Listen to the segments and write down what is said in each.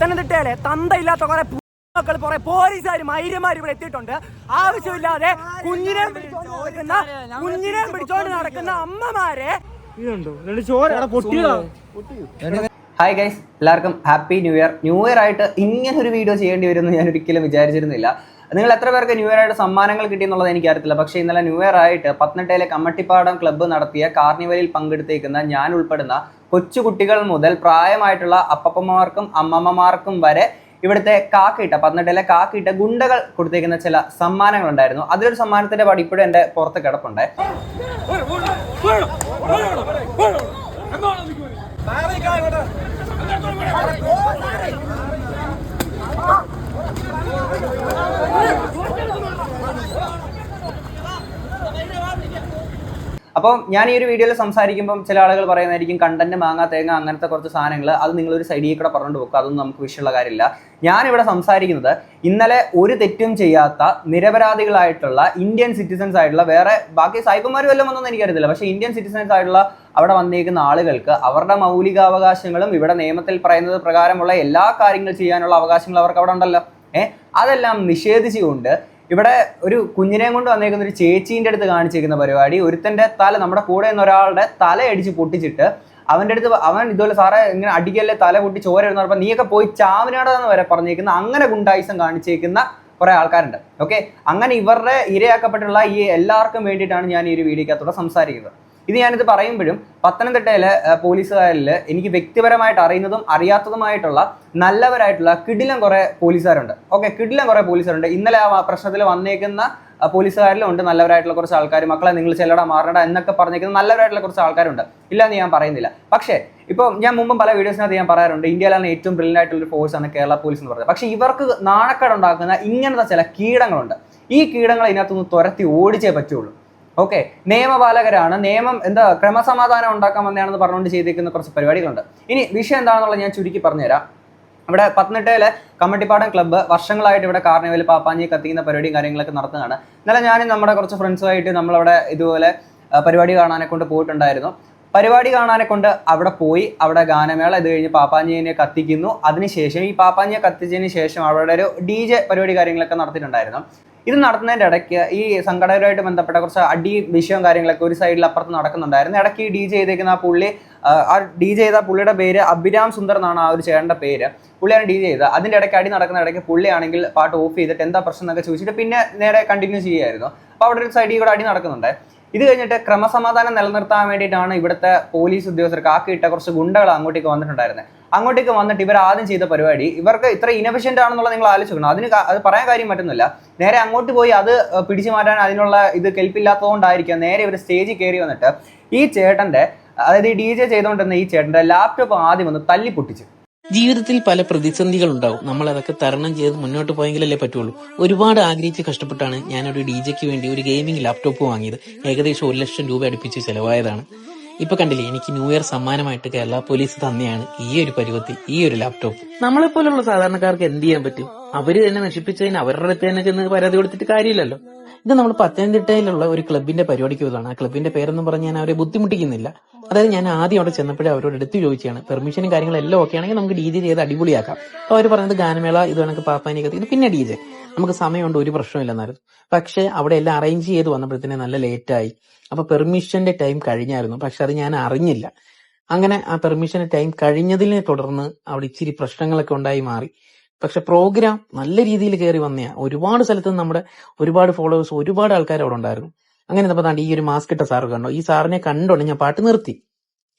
പത്തനംതിട്ടയിലെ തന്തയില്ലാത്ത കുറെ മക്കൾ കുറെ പോലീസുകാർ ഐര്യമാരും ഇവിടെ എത്തിയിട്ടുണ്ട്. ആവശ്യമില്ലാതെ കുഞ്ഞിനെ പിടിച്ചോണ്ട് നടക്കുന്ന കുഞ്ഞിനെ പിടിച്ചോണ്ട് നടക്കുന്ന അമ്മമാരെ ഹായ് ഗൈസ് എല്ലാവർക്കും happy new year new year ആയിട്ട് ഇങ്ങനെ ഒരു വീഡിയോ ചെയ്യേണ്ടി വരുമെന്ന് ഞാൻ ഒരിക്കലും വിചാരിച്ചിരുന്നില്ല. നിങ്ങൾ എത്ര പേർക്ക് ന്യൂ ഇയർ ആയിട്ട് സമ്മാനങ്ങൾ കിട്ടി എന്നുള്ളത് എനിക്ക് അറിയത്തില്ല പക്ഷേ ഇന്നലെ ന്യൂ ഇയർ ആയിട്ട് പത്തനംതിട്ടയിലെ കമ്മട്ടിപ്പാടം ക്ലബ്ബ് നടത്തിയ കാർണിവലിൽ പങ്കെടുത്തേക്കുന്ന ഞാൻ ഉൾപ്പെടുന്ന കൊച്ചുകുട്ടികൾ മുതൽ പ്രായമായിട്ടുള്ള അപ്പപ്പന്മാർക്കും അമ്മമ്മമാർക്കും വരെ ഇവിടുത്തെ കാക്കിട്ട പത്തനംതിട്ടയിലെ കാക്കിട്ട ഗുണ്ടകൾ കൊടുത്തേക്കുന്ന ചില സമ്മാനങ്ങൾ ഉണ്ടായിരുന്നു അതിലൊരു സമ്മാനത്തിന്റെ പാടി ഇപ്പോഴും എന്റെ പുറത്ത് കിടപ്പുണ്ട്. അപ്പോൾ ഞാൻ ഈ ഒരു വീഡിയോയിൽ സംസാരിക്കുമ്പോൾ ചില ആളുകൾ പറയുന്നതായിരിക്കും കണ്ടന്റ് മാങ്ങ തേങ്ങ അങ്ങനത്തെ കുറച്ച് സാധനങ്ങൾ അത് നിങ്ങളൊരു സൈഡിൽ കൂടെ പറഞ്ഞുകൊണ്ട് പോകും അതൊന്നും നമുക്ക് വിഷയമുള്ള കാര്യമില്ല. ഞാനിവിടെ സംസാരിക്കുന്നത് ഇന്നലെ ഒരു തെറ്റും ചെയ്യാത്ത നിരപരാധികളായിട്ടുള്ള ഇന്ത്യൻ സിറ്റിസൻസ് ആയിട്ടുള്ള വേറെ ബാക്കി സായിപ്പന്മാർ വല്ലതും വന്നൊന്നും എനിക്കറിയത്തില്ല. പക്ഷേ ഇന്ത്യൻ സിറ്റിസൻസ് ആയിട്ടുള്ള അവിടെ വന്നിരിക്കുന്ന ആളുകൾക്ക് അവരുടെ മൗലികാവകാശങ്ങളും ഇവിടെ നിയമത്തിൽ പറയുന്നത് പ്രകാരമുള്ള എല്ലാ കാര്യങ്ങൾ ചെയ്യാനുള്ള അവകാശങ്ങളും അവർക്ക് അവിടെ ഉണ്ടല്ലോ. ഏഹ് അതെല്ലാം നിഷേധിച്ചുകൊണ്ട് ഇവിടെ ഒരു കുഞ്ഞിനെയും കൊണ്ട് വന്നേക്കുന്ന ഒരു ചേച്ചീന്റെ അടുത്ത് കാണിച്ചിരിക്കുന്ന പരിപാടി. ഒരുത്തന്റെ തല നമ്മുടെ കൂടെ നിന്ന് ഒരാളുടെ തലയടിച്ച് പൊട്ടിച്ചിട്ട് അവന്റെ അടുത്ത് അവൻ ഇതുപോലെ സാറേ ഇങ്ങനെ അടിക്കല്ലേ? തല പൊട്ടി ചോര എന്ന് പറഞ്ഞപ്പോൾ നീയൊക്കെ പോയി ചാവിനാടെന്ന് വരെ പറഞ്ഞേക്കുന്ന അങ്ങനെ ഗുണ്ടായിസം കാണിച്ചേക്കുന്ന കുറേ ആൾക്കാരുണ്ട്. ഓക്കെ അങ്ങനെ ഇവരുടെ ഇരയാക്കപ്പെട്ടുള്ള ഈ എല്ലാവർക്കും വേണ്ടിയിട്ടാണ് ഞാൻ ഈ ഒരു വീഡിയോക്കകത്തൂടെ സംസാരിക്കുന്നത്. ഇത് ഞാനിത് പറയുമ്പോഴും പത്തനംതിട്ടയിലെ പോലീസുകാരിൽ എനിക്ക് വ്യക്തിപരമായിട്ട് അറിയുന്നതും അറിയാത്തതുമായിട്ടുള്ള നല്ലവരായിട്ടുള്ള കിടിലം കുറേ പോലീസുകാരുണ്ട്. ഓക്കെ കിടിലം കുറേ പോലീസുകാരുണ്ട്. ഇന്നലെ ആ പ്രശ്നത്തിൽ വന്നേക്കുന്ന പോലീസുകാരിലും ഉണ്ട് നല്ലവരായിട്ടുള്ള കുറച്ച് ആൾക്കാർ മക്കളെ നിങ്ങൾ ചെല്ലട മാറണ്ട എന്നൊക്കെ പറഞ്ഞേക്കുന്ന നല്ലവരായിട്ടുള്ള കുറച്ച് ആൾക്കാരുണ്ട്. ഇല്ല എന്ന് ഞാൻ പറയുന്നില്ല. പക്ഷേ ഇപ്പോൾ ഞാൻ മുമ്പും പല വീഡിയോസിനകത്ത് ഞാൻ പറയാറുണ്ട് ഇന്ത്യയിലാണ് ഏറ്റവും ബ്രില്യന്റ് ആയിട്ടുള്ള ഫോഴ്സ് ആണ് കേരള പോലീസ് എന്ന് പറയുന്നത്. പക്ഷേ ഇവർക്ക് നാണക്കേടുണ്ടാക്കുന്ന ഇങ്ങനത്തെ ചില കീടങ്ങളുണ്ട്. ഈ കീടങ്ങൾ ഇതിനകത്തുനിന്ന് തുരത്തി ഓടിച്ചേ പറ്റുള്ളൂ. ഓക്കെ നിയമപാലകരാണ്. നിയമം എന്താ ക്രമസമാധാനം ഉണ്ടാക്കാൻ വന്നതാണെന്ന് പറഞ്ഞുകൊണ്ട് ചെയ്തിരിക്കുന്ന കുറച്ച് പരിപാടികളുണ്ട്. ഇനി വിഷയം എന്താണെന്നുള്ളത് ഞാൻ ചുരുക്കി പറഞ്ഞുതരാം. ഇവിടെ പത്തനംതിട്ടയിലെ കമ്മട്ടിപ്പാടം ക്ലബ്ബ് വർഷങ്ങളായിട്ട് ഇവിടെ കാർണിവൽ പാപ്പാഞ്ഞി കത്തിക്കുന്ന പരിപാടിയും കാര്യങ്ങളൊക്കെ നടത്തുന്നതാണ്. ഇന്നലെ ഞാനും നമ്മുടെ കുറച്ച് ഫ്രണ്ട്സുമായിട്ട് നമ്മളവിടെ ഇതുപോലെ പരിപാടി കാണാനെ കൊണ്ട് പോയിട്ടുണ്ടായിരുന്നു. പരിപാടി കാണാനെ കൊണ്ട് അവിടെ പോയി അവിടെ ഗാനമേള ഇത് കഴിഞ്ഞ് പാപ്പാഞ്ഞിയെ കത്തിക്കുന്നു. അതിനുശേഷം ഈ പാപ്പാഞ്ഞിയെ കത്തിച്ചതിന് ശേഷം അവിടെ ഒരു ഡി ജെ പരിപാടി കാര്യങ്ങളൊക്കെ നടത്തിയിട്ടുണ്ടായിരുന്നു. ഇത് നടത്തുന്നതിന്റെ ഇടയ്ക്ക് ഈ സംഘടനയുമായിട്ട് ബന്ധപ്പെട്ട കുറച്ച് അടി വിഷയവും കാര്യങ്ങളൊക്കെ ഒരു സൈഡിൽ അപ്പുറത്ത് നടക്കുന്നുണ്ടായിരുന്നു. ഇടയ്ക്ക് ഡി ചെയ്തേക്കുന്ന ആ പുള്ളി ആ, ഡി ചെയ്ത പുള്ളിയുടെ പേര് അഭിരാം സുന്ദർ എന്നാണ് ആ ഒരു ചേട്ടന്റെ പേര്. പുള്ളിയാണ് ഡി ജെ ചെയ്തത്. അതിന്റെ ഇടയ്ക്ക് അടി നടക്കുന്ന ഇടയ്ക്ക് പുള്ളിയാണെങ്കിൽ പാട്ട് ഓഫ് ചെയ്തിട്ട് എന്താ പ്രശ്നം എന്നൊക്കെ ചോദിച്ചിട്ട് പിന്നെ നേരെ കണ്ടിന്യൂ ചെയ്യുമായിരുന്നു അപ്പോൾ അവിടെ ഒരു സൈഡിൽ കൂടെ അടി നടക്കുന്നുണ്ട്. ഇത് കഴിഞ്ഞിട്ട് ക്രമസമാധാനം നിലനിർത്താൻ വേണ്ടിയിട്ടാണ് ഇവിടുത്തെ പോലീസ് ഉദ്യോഗസ്ഥർ കാക്കിയിട്ട കുറച്ച് ഗുണ്ടകൾ അങ്ങോട്ടേക്ക് വന്നിട്ടുണ്ടായിരുന്നത് അങ്ങോട്ടേക്ക് വന്നിട്ട് ഇവർ ആദ്യം ചെയ്ത പരിപാടി ഇവർക്ക് ഇത്ര ഇനഫിഷ്യന്റ് ആണെന്നുള്ളത് നിങ്ങൾ ആലോചിക്കണം അതിന് അത് പറയാൻ കാര്യം പറ്റുന്നില്ല. നേരെ അങ്ങോട്ട് പോയി അത് പിടിച്ചു മാറ്റാൻ അതിനുള്ള ഇത് കെൽപ്പില്ലാത്തതുകൊണ്ടായിരിക്കാം നേരെ ഇവർ സ്റ്റേജിൽ കയറി വന്നിട്ട് ഈ ചേട്ടന്റെ അതായത് ഈ ഡി ജെ ചെയ്തുകൊണ്ടിരുന്ന ഈ ചേട്ടന്റെ ലാപ്ടോപ്പ് ആദ്യം വന്ന് തല്ലി പൊട്ടിച്ചു. ജീവിതത്തിൽ പല പ്രതിസന്ധികൾ ഉണ്ടാവും നമ്മൾ അതൊക്കെ തരണം ചെയ്ത് മുന്നോട്ട് പോയെങ്കിലല്ലേ പറ്റുള്ളൂ. ഒരുപാട് ആഗ്രഹിച്ച് കഷ്ടപ്പെട്ടാണ് ഞാനൊരു ഡി ജെക്ക് വേണ്ടി ഒരു ഗെയിമിംഗ് ലാപ്ടോപ്പ് വാങ്ങിയത്. ഏകദേശം ഒരു ലക്ഷം രൂപ അടുപ്പിച്ച് ചെലവായതാണ്. ഇപ്പൊ കണ്ടില്ലേ എനിക്ക് ന്യൂ ഇയർ സമ്മാനമായിട്ട് കേരള പോലീസ് തന്നെയാണ് ഈ ഒരു പരുവത്തിൽ ഈ ഒരു ലാപ്ടോപ്പ് നമ്മളെ പോലുള്ള സാധാരണക്കാർക്ക് എന്ത് ചെയ്യാൻ പറ്റും? അവർ തന്നെ നശിപ്പിച്ചതിന് അവരുടെ അടുത്ത് തന്നെ ചെന്ന് പരാതി കൊടുത്തിട്ട് കാര്യമില്ലല്ലോ. ഇത് നമ്മൾ പത്തനംതിട്ടയിലുള്ള ഒരു ക്ലബിന്റെ പരിപാടിക്ക് പോയതാണ്. ആ ക്ലബിന്റെ പേരൊന്നും പറഞ്ഞ് ഞാൻ അവരെ ബുദ്ധിമുട്ടിക്കുന്നില്ല. അതായത് ഞാൻ ആദ്യം അവിടെ ചെന്നപ്പോഴേ അവരോട് എടുത്തു ചോദിച്ചാണ് പെർമിഷനും കാര്യങ്ങളും എല്ലാം ഓക്കെ ആണെങ്കിൽ നമുക്ക് ഡി ജെ ചെയ്ത് അടിപൊളിയാക്കാം. അപ്പൊ അവർ പറഞ്ഞത് ഗാനമേള ഇത് കണക്ക് പാപ്പാനി കത്തി പിന്നെ ഡി ജെ. നമുക്ക് സമയമുണ്ട് ഒരു പ്രശ്നമില്ലെന്നായിരുന്നു. പക്ഷെ അവിടെ എല്ലാം അറേഞ്ച് ചെയ്ത് വന്നപ്പോഴത്തേനെ നല്ല ലേറ്റായി ആയി. അപ്പൊ പെർമിഷന്റെ ടൈം കഴിഞ്ഞായിരുന്നു. പക്ഷെ അത് ഞാൻ അറിഞ്ഞില്ല. അങ്ങനെ ആ പെർമിഷന്റെ ടൈം കഴിഞ്ഞതിനെ തുടർന്ന് അവിടെ ഇച്ചിരി പ്രശ്നങ്ങളൊക്കെ ഉണ്ടായി മാറി. പക്ഷെ പ്രോഗ്രാം നല്ല രീതിയിൽ കയറി വന്നയാ. ഒരുപാട് സ്ഥലത്ത് നമ്മുടെ ഒരുപാട് ഫോളോവേഴ്സ് ഒരുപാട് ആൾക്കാർ അവിടെ ഉണ്ടായിരുന്നു. അങ്ങനെ പറഞ്ഞാൽ ഈ ഒരു മാസ്ക് ഇട്ട സാറ് കണ്ടോ? ഈ സാറിനെ കണ്ടോണ്ട് ഞാൻ പാട്ട് നിർത്തി.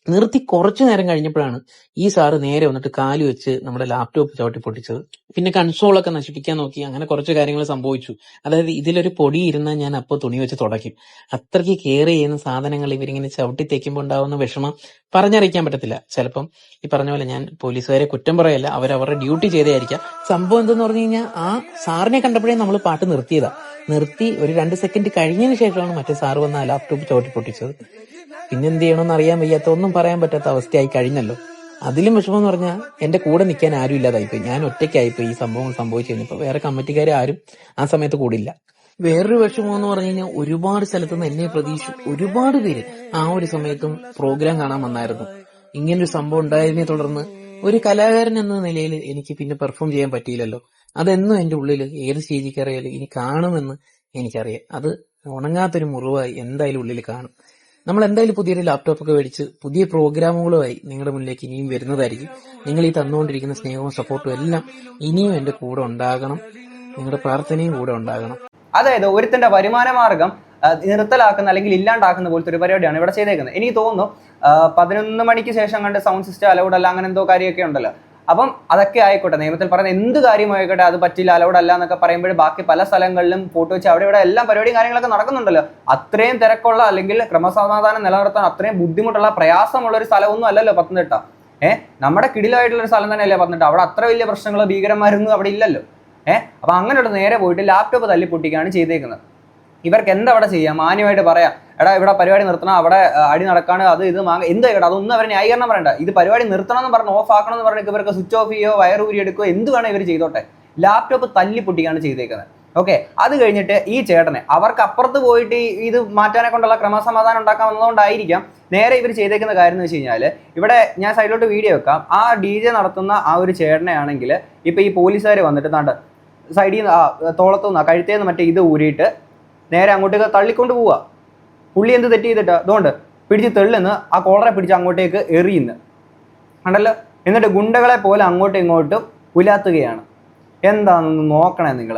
നിർത്തി കുറച്ചു നേരം കഴിഞ്ഞപ്പോഴാണ് ഈ സാറ് നേരെ വന്നിട്ട് കാൽ വെച്ച് നമ്മുടെ ലാപ്ടോപ്പ് ചവിട്ടി പൊട്ടിച്ചത്. പിന്നെ കൺസോളൊക്കെ നശിപ്പിക്കാൻ നോക്കി അങ്ങനെ കുറച്ച് കാര്യങ്ങൾ സംഭവിച്ചു. അതായത് ഇതിലൊരു പൊടി ഇരുന്നാൽ ഞാൻ അപ്പോൾ തുണി വെച്ച് തുടയ്ക്കും. അത്രയ്ക്ക് കെയർ ചെയ്യുന്ന സാധനങ്ങൾ ഇവരിങ്ങനെ ചവിട്ടി തേക്കുമ്പോൾ ഉണ്ടാവുന്ന വിഷമം പറഞ്ഞറിയിക്കാൻ പറ്റത്തില്ല. ചിലപ്പം ഈ പറഞ്ഞ പോലെ ഞാൻ പോലീസുകാരെ കുറ്റം പറയല്ല അവരവരുടെ ഡ്യൂട്ടി ചെയ്തായിരിക്കാം സംഭവം എന്തെന്ന് പറഞ്ഞു കഴിഞ്ഞാൽ ആ സാറിനെ കണ്ടപ്പോഴേ നമ്മൾ പാട്ട് നിർത്തിയതാ. നിർത്തി ഒരു രണ്ട് സെക്കൻഡ് കഴിഞ്ഞതിന് ശേഷമാണ് മറ്റേ സാറ് വന്ന ലാപ്ടോപ്പ് ചവിട്ടി പൊട്ടിച്ചത്. പിന്നെന്ത് ചെയ്യണമെന്ന് അറിയാൻ വയ്യാത്ത ഒന്നും പറയാൻ പറ്റാത്ത അവസ്ഥയായി കഴിഞ്ഞല്ലോ. അതിലും വിഷമം എന്ന് പറഞ്ഞാൽ എന്റെ കൂടെ നിൽക്കാൻ ആരും ഇല്ലാതായിപ്പോയി. ഞാൻ ഒറ്റയ്ക്കായിപ്പോയി ഈ സംഭവം സംഭവിച്ചു കഴിഞ്ഞപ്പോൾ വേറെ കമ്മിറ്റിക്കാർ ആരും ആ സമയത്ത് കൂടില്ല വേറൊരു വിഷമം എന്ന് പറഞ്ഞു കഴിഞ്ഞാൽ ഒരുപാട് സ്ഥലത്ത് നിന്ന് എന്നെ പ്രതീക്ഷിച്ചു. ഒരുപാട് പേര് ആ ഒരു സമയത്തും പ്രോഗ്രാം കാണാൻ വന്നായിരുന്നു. ഇങ്ങനൊരു സംഭവം ഉണ്ടായതിനെ തുടർന്ന് ഒരു കലാകാരൻ എന്ന നിലയിൽ എനിക്ക് പിന്നെ പെർഫോം ചെയ്യാൻ പറ്റിയില്ലല്ലോ. അതെന്നും എന്റെ ഉള്ളിൽ ഏത് സ്റ്റേജിൽ കയറിയാലും ഇനി കാണുമെന്ന് എനിക്കറിയാം. അത് ഉണങ്ങാത്തൊരു മുറിവായി എന്തായാലും ഉള്ളിൽ കാണും. നമ്മൾ എന്തായാലും പുതിയൊരു ലാപ്ടോപ്പ് ഒക്കെ മേടിച്ച് പുതിയ പ്രോഗ്രാമുകളുമായി നിങ്ങളുടെ മുന്നിലേക്ക് ഇനിയും വരുന്നതായിരിക്കും. നിങ്ങൾ ഈ തന്നുകൊണ്ടിരിക്കുന്ന സ്നേഹവും സപ്പോർട്ടും എല്ലാം ഇനിയും എന്റെ കൂടെ ഉണ്ടാകണം. നിങ്ങളുടെ പ്രാർത്ഥനയും കൂടെ ഉണ്ടാകണം. അതായത് ഒരുത്തിന്റെ വരുമാന മാർഗം നിർത്തലാക്കുന്ന അല്ലെങ്കിൽ ഇല്ലാണ്ടാക്കുന്ന പോലത്തെ ഒരു പരിപാടിയാണ് ഇവിടെ ചെയ്തേക്കുന്നത്. എനിക്ക് തോന്നുന്നു പതിനൊന്ന് മണിക്ക് ശേഷം കണ്ട് സൗണ്ട് സിസ്റ്റം അലൗഡ് അല്ല അങ്ങനെ എന്തോ കാര്യമൊക്കെ ഉണ്ടല്ലോ. അപ്പം അതൊക്കെ ആയിക്കോട്ടെ. നിയമത്തിൽ പറയുന്ന എന്ത് കാര്യമായിക്കോട്ടെ അത് പറ്റില്ല അലൗഡ് അല്ല എന്നൊക്കെ പറയുമ്പോൾ ബാക്കി പല സ്ഥലങ്ങളിലും ഫോട്ടോ വെച്ച് അവിടെ ഇവിടെ എല്ലാം പരിപാടിയും കാര്യങ്ങളൊക്കെ നടക്കുന്നുണ്ടല്ലോ. അത്രയും തിരക്കുള്ള അല്ലെങ്കിൽ ക്രമസമാധാനം നിലനിർത്താൻ അത്രയും ബുദ്ധിമുട്ടുള്ള പ്രയാസമുള്ള ഒരു സ്ഥലമൊന്നും അല്ലല്ലോ പത്തനംതിട്ട. ഏഹ് നമ്മുടെ കിടിലായിട്ടുള്ള ഒരു സ്ഥലം തന്നെയല്ലേ പത്തനംതിട്ട. അവിടെ അത്ര വലിയ പ്രശ്നങ്ങളോ ഭീകരന്മാരൊന്നും അവിടെ ഇല്ലല്ലോ. ഏഹ് അപ്പൊ അങ്ങനെയുള്ള നേരെ പോയിട്ട് ലാപ്ടോപ്പ് തല്ലി പൊട്ടിക്കുകയാണ് ചെയ്തേക്കുന്നത്. ഇവർക്ക് എന്തവിടെ ചെയ്യാം? മാന്യമായിട്ട് പറയാം. എടാ ഇവിടെ പരിപാടി നിർത്തണം. അവിടെ അടി നടക്കാണ്. അത് ഇത് മാങ്ങ. എന്താ കേട്ടോ? അതൊന്നും അവർ ന്യായീകരണം പറയണ്ട. ഇത് പരിപാടി നിർത്തണം എന്ന് പറഞ്ഞ് ഓഫ് ആക്കണം എന്ന് പറഞ്ഞിട്ട് ഇവർക്ക് സ്വിച്ച് ഓഫ് ചെയ്യോ വയർ ഊരി എടുക്കുകയോ എന്ത് വേണം ഇവർ ചെയ്തോട്ടെ. ലാപ്ടോപ്പ് തല്ലി പൊട്ടിയാണ് ചെയ്തേക്കുന്നത്. ഓക്കെ അത് കഴിഞ്ഞിട്ട് ഈ ചേട്ടനെ അവർക്ക് അപ്പുറത്ത് പോയിട്ട് ഇത് മാറ്റാനെ കൊണ്ടുള്ള ക്രമസമാധാനം ഉണ്ടാക്കാൻ വന്നതുകൊണ്ടായിരിക്കാം നേരെ ഇവർ ചെയ്തേക്കുന്ന കാര്യം എന്ന് വെച്ച് കഴിഞ്ഞാൽ ഇവിടെ ഞാൻ സൈഡിലോട്ട് വീഡിയോ വെക്കാം. ആ ഡി ജെ നടത്തുന്ന ആ ഒരു ചേട്ടനെ ആണെങ്കിൽ ഇപ്പൊ ഈ പോലീസുകാർ വന്നിട്ട് താണ്ട് സൈഡിൽ നിന്ന് തോളത്തുനിന്ന് കഴുത്തേന്ന് മറ്റേ ഇത് ഊരിയിട്ട് നേരെ അങ്ങോട്ടേക്ക് തള്ളിക്കൊണ്ട് പോവുക പുള്ളി എന്ത് തെറ്റ് ചെയ്തിട്ട്? അതുകൊണ്ട് പിടിച്ച് തെള്ളുന്ന്. ആ കോളറെ പിടിച്ച് അങ്ങോട്ടേക്ക് എറിയുന്നു. കണ്ടല്ലോ? എന്നിട്ട് ഗുണ്ടകളെ പോലെ അങ്ങോട്ടും ഇങ്ങോട്ടും ഉലാത്തുകയാണ്. എന്താണെന്ന് നോക്കണേ നിങ്ങൾ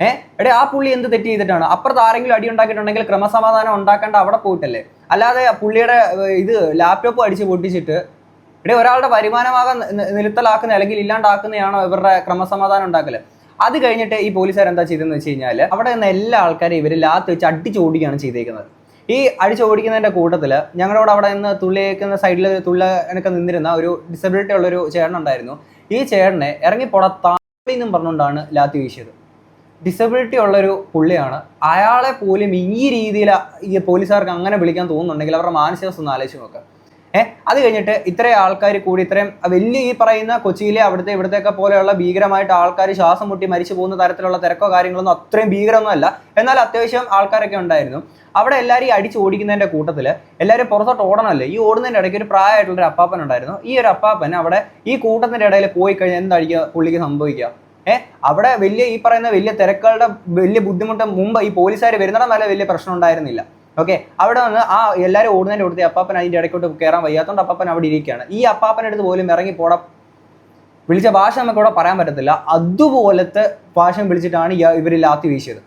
ഏ? എടേ ആ പുള്ളി എന്ത് തെറ്റ് ചെയ്തിട്ടാണ്? അപ്പുറത്ത് ആരെങ്കിലും അടി ഉണ്ടാക്കിയിട്ടുണ്ടെങ്കിൽ ക്രമസമാധാനം ഉണ്ടാക്കേണ്ട അവിടെ പോയിട്ടല്ലേ? അല്ലാതെ പുള്ളിയുടെ ഇത് ലാപ്ടോപ്പ് അടിച്ച് പൊട്ടിച്ചിട്ട് എടേ ഒരാളുടെ വരുമാനമാകാൻ നിലുത്തലാക്കുന്ന അല്ലെങ്കിൽ ഇല്ലാണ്ടാക്കുന്നതാണോ ഇവരുടെ ക്രമസമാധാനം ഉണ്ടാക്കൽ? അത് കഴിഞ്ഞിട്ട് ഈ പോലീസുകാർ എന്താ ചെയ്തതെന്ന് വെച്ച് കഴിഞ്ഞാൽ അവിടെ നിന്ന് എല്ലാ ആൾക്കാരെയും ഇവർ ലാത്ത് വെച്ച് അടിച്ചോടിക്കുകയാണ് ചെയ്തേക്കുന്നത്. ഈ അടിച്ചോടിക്കുന്നതിന്റെ കൂട്ടത്തിൽ ഞങ്ങളോട് അവിടെ നിന്ന് തുള്ളിയേക്കുന്ന സൈഡിൽ തുള്ള എനിക്ക് നിന്നിരുന്ന ഒരു ഡിസബിലിറ്റി ഉള്ളൊരു ചേട്ടനുണ്ടായിരുന്നു ഈ ചേട്ടനെ ഇറങ്ങി പോട താളി എന്നും പറഞ്ഞുകൊണ്ടാണ് ലാത്തി വീശിയത്. ഡിസബിലിറ്റി ഉള്ളൊരു പുള്ളിയാണ്. അയാളെ പോലും ഈ രീതിയിൽ ഈ പോലീസുകാർക്ക് അങ്ങനെ വിളിക്കാൻ തോന്നുന്നുണ്ടെങ്കിൽ അവരുടെ മാനസികാവസ്ഥ ഒന്ന് ആലോചിച്ച് നോക്കുക ഏഹ് അത് കഴിഞ്ഞിട്ട് ഇത്രയും ആൾക്കാർ കൂടി ഇത്രയും വലിയ ഈ പറയുന്ന കൊച്ചിയിലെ അവിടുത്തെ ഇവിടത്തെയൊക്കെ പോലെയുള്ള ഭീകരമായിട്ട് ആൾക്കാർ ശ്വാസം മുട്ടി മരിച്ചു പോകുന്ന തരത്തിലുള്ള തിരക്കോ കാര്യങ്ങളൊന്നും അത്രയും ഭീകരമൊന്നും അല്ല. എന്നാൽ അത്യാവശ്യം ആൾക്കാരൊക്കെ ഉണ്ടായിരുന്നു. അവിടെ എല്ലാവരും ഈ അടിച്ച് ഓടിക്കുന്നതിന്റെ കൂട്ടത്തിൽ എല്ലാവരും പുറത്തോട്ട് ഓടണമല്ലേ? ഈ ഓടുന്നതിന്റെ ഇടയ്ക്ക് ഒരു പ്രായമായിട്ടുള്ളൊരു അപ്പാപ്പൻ ഉണ്ടായിരുന്നു. ഈ ഒരു അപ്പാപ്പൻ അവിടെ ഈ കൂട്ടത്തിന്റെ ഇടയിൽ പോയി കഴിഞ്ഞാൽ എന്തായിരിക്കും പുള്ളിക്ക് സംഭവിക്കുക? ഏഹ് അവിടെ വലിയ ഈ പറയുന്ന വലിയ തിരക്കുകളുടെ വലിയ ബുദ്ധിമുട്ട് മുമ്പ് ഈ പോലീസുകാർ വരുന്നിടം വരെ വലിയ പ്രശ്നം ഉണ്ടായിരുന്നില്ല. ഓക്കെ അവിടെ വന്ന് ആ എല്ലാവരും ഓടുന്നതിന്റെ കൊടുത്ത് അപ്പാപ്പൻ അതിന്റെ ഇടയ്ക്കോട്ട് കയറാൻ വയ്യാത്തതുകൊണ്ട് അപ്പാപ്പൻ അവിടെ ഇരിക്കുകയാണ്. ഈ അപ്പാപ്പന്റെ അടുത്ത് പോലും ഇറങ്ങി പോടാ വിളിച്ച ഭാഷ നമുക്ക് ഇവിടെ പറയാൻ പറ്റത്തില്ല. അതുപോലത്തെ ഭാഷ വിളിച്ചിട്ടാണ് ഇവർ ലാത്തി വീശിയത്.